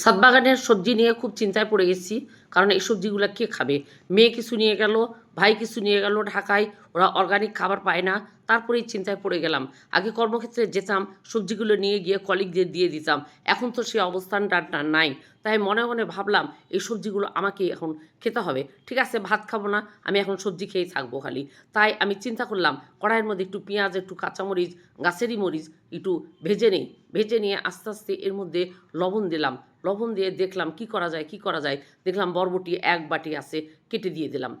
সাতবাগানের সবজি নিয়ে খুব চিন্তায় পড়ে গেছি, কারণ এই সবজিগুলো কে খাবে? মেয়ে কিছু নিয়ে গেল, ভাই কিছু নিয়ে গেল ঢাকায়, ওরা অর্গানিক খাবার পায় না তারপরেই চিন্তায় পড়ে গেলাম। আগে কর্মক্ষেত্রে যেতাম, সবজিগুলো নিয়ে গিয়ে কলিগদের দিয়ে দিতাম। এখন তো সেই অবস্থানটা নাই। তাই মনে মনে ভাবলাম, এই সবজিগুলো আমাকে এখন খেতে হবে। ঠিক আছে, ভাত খাব না, আমি এখন সবজি খেয়েই থাকব খালি। তাই আমি চিন্তা করলাম, কড়াইয়ের মধ্যে একটু পেঁয়াজ, একটু কাঁচামরিচ, গাছেরই মরিচ একটু ভেজে নেই। ভেজে নিয়ে আস্তে আস্তে এর মধ্যে লবণ দিলাম। লবণ দিয়ে দেখলাম কি করা যায়, কি করা যায়। দেখলাম বরবটি এক বাটি আছে, কেটে দিয়ে দিলাম।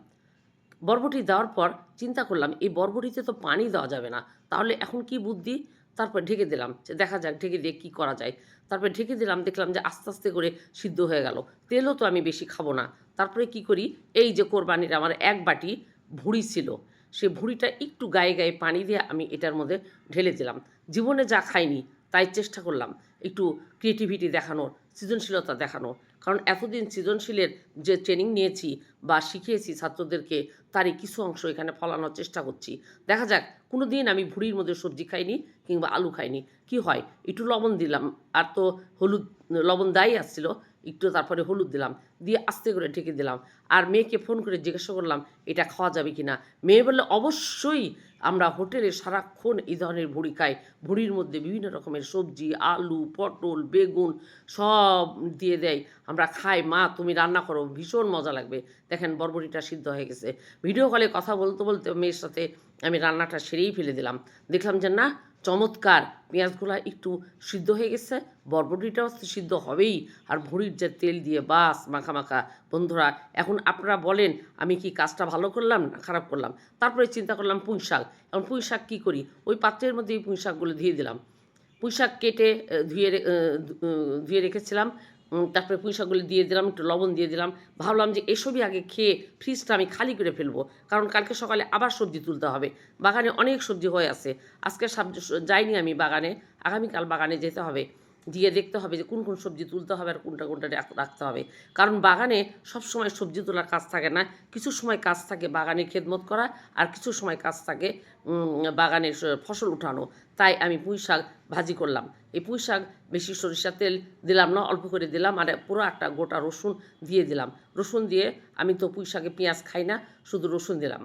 বরবটি দেওয়ার পর চিন্তা করলাম, এই বরবটিতে তো পানি দেওয়া যাবে না। তাহলে এখন কি বুদ্ধি? তারপর ঢেকে দিলাম। যে দেখা যাক ঢেকে দিয়ে কী করা যায়। তারপরে ঢেকে দিলাম, দেখলাম যে আস্তে আস্তে করে সিদ্ধ হয়ে গেল। তেলও তো আমি বেশি খাব না। তারপরে কি করি? এই যে কোরবানির আমার এক বাটি ভুঁড়ি ছিল, সে ভুঁড়িটা একটু গায়ে গায়ে পানি দিয়ে আমি এটার মধ্যে ঢেলে দিলাম। জীবনে যা খাইনি, তাই চেষ্টা করলাম একটু ক্রিয়েটিভিটি দেখানোর। সৃজনশীলতা দেখানো। কারণ এতদিন সৃজনশীলের যে ট্রেনিং নিয়েছি বা শিখিয়েছি ছাত্রদেরকে, তারই কিছু অংশ এখানে ফলানোর চেষ্টা করছি। দেখা যাক কোনো দিন আমি ভুড়ির মধ্যে সবজি খাইনি কিংবা আলু খাইনি। কি হয়? একটু লবণ দিলাম। আর তো হলুদ, লবণ দেয় আসছিল। একটু তারপরে হলুদ দিলাম, দিয়ে আস্তে করে ঢেকে দিলাম। আর মেয়েকে ফোন করে জিজ্ঞাসা করলাম, এটা খাওয়া যাবে কি না মেয়ে বললে, অবশ্যই আমরা হোটেলে সারাক্ষণ এই ধরনের ভুড়ি খাই। ভুড়ির মধ্যে বিভিন্ন রকমের সবজি, আলু, পটল, বেগুন সব দিয়ে দেয়। আমরা খাই, মা তুমি রান্না করো, ভীষণ মজা লাগবে। দেখেন বরবটিটা সিদ্ধ হয়ে গেছে। ভিডিও কলে কথা বলতে বলতে মেয়ের সাথে আমি রান্নাটা সেরেই ফেলে দিলাম। দেখলাম যে না চমৎকার। পেঁয়াজগুলো একটু সিদ্ধ হয়ে গেছে, বরবটিটাও সিদ্ধ হবেই। আর ভুঁড়ির যে তেল দিয়ে বাস, মাখা মাখা। বন্ধুরা, এখন আপনারা বলেন, আমি কি কাজটা ভালো করলাম না খারাপ করলাম? তারপরে চিন্তা করলাম পুঁই শাক। এখন পুঁই শাক কী করি? ওই পাত্রের মধ্যে পুঁই শাকগুলো দিয়ে দিলাম। পুঁই শাক কেটে ধুয়ে ধুয়ে রেখেছিলাম। তারপরে পুঁই শাকগুলো দিয়ে দিলাম, একটু লবণ দিয়ে দিলাম। ভাবলাম যে এসবই আগে খেয়ে ফ্রিজটা আমি খালি করে ফেলব, কারণ কালকে সকালে আবার সবজি তুলতে হবে। বাগানে অনেক সবজি হয়ে আছে। আজকে যাইনি আমি বাগানে, আগামীকাল বাগানে যেতে হবে। দিয়ে দেখতে হবে যে কোন কোন সবজি তুলতে হবে আর কোনটা কোনটা রাখতে হবে। কারণ বাগানে সব সময় সবজি তোলার কাজ থাকে না। কিছু সময় কাজ থাকে বাগানে খেদমত করা আর কিছু সময় কাজ থাকে বাগানে ফসল উঠানো। তাই আমি পুঁই শাক ভাজি করলাম। এই পুঁই শাক বেশি সরিষার তেল দিলাম না, অল্প করে দিলাম আর পুরো একটা গোটা রসুন দিয়ে দিলাম। রসুন দিয়ে আমি তো পুঁই শাকে পেঁয়াজ খাই না, শুধু রসুন দিলাম।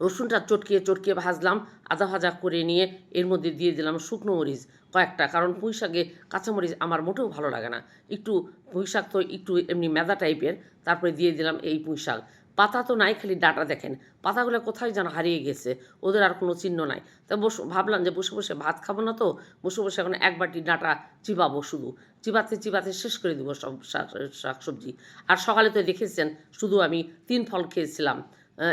রসুনটা চটকিয়ে চটকিয়ে ভাজলাম, আদা ভাজা করে নিয়ে এর মধ্যে দিয়ে দিলাম শুকনো মরিচ কয়েকটা। কারণ পুঁই শাকে কাঁচামরিচ আমার মোটেও ভালো লাগে না। একটু পুঁই শাক তো একটু এমনি মেদা টাইপের, তারপরে দিয়ে দিলাম এই পুঁই শাক। পাতা তো নাই, খালি ডাটা দেখেন। পাতাগুলো কোথায় যেন হারিয়ে গেছে, ওদের আর কোনো চিহ্ন নাই। তা বস, ভাবলাম যে বসে বসে ভাত খাব না তো, বসে বসে এখন এক বাটি ডাঁটা চিবাবো শুধু। চিবাতে চিবাতে শেষ করে দেবো সব শাক শাক সবজি। আর সকালে তো দেখেছেন, শুধু আমি তিন ফল খেয়েছিলাম।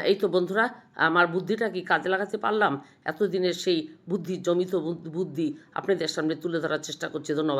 এই তো বন্ধুরা, আমার বুদ্ধিটা কি কাজে লাগাতে পারলাম? এতদিনের সেই বুদ্ধি, জমিত বুদ্ধি আপনাদের সামনে তুলে ধরার চেষ্টা করছি, ধন্যবাদ।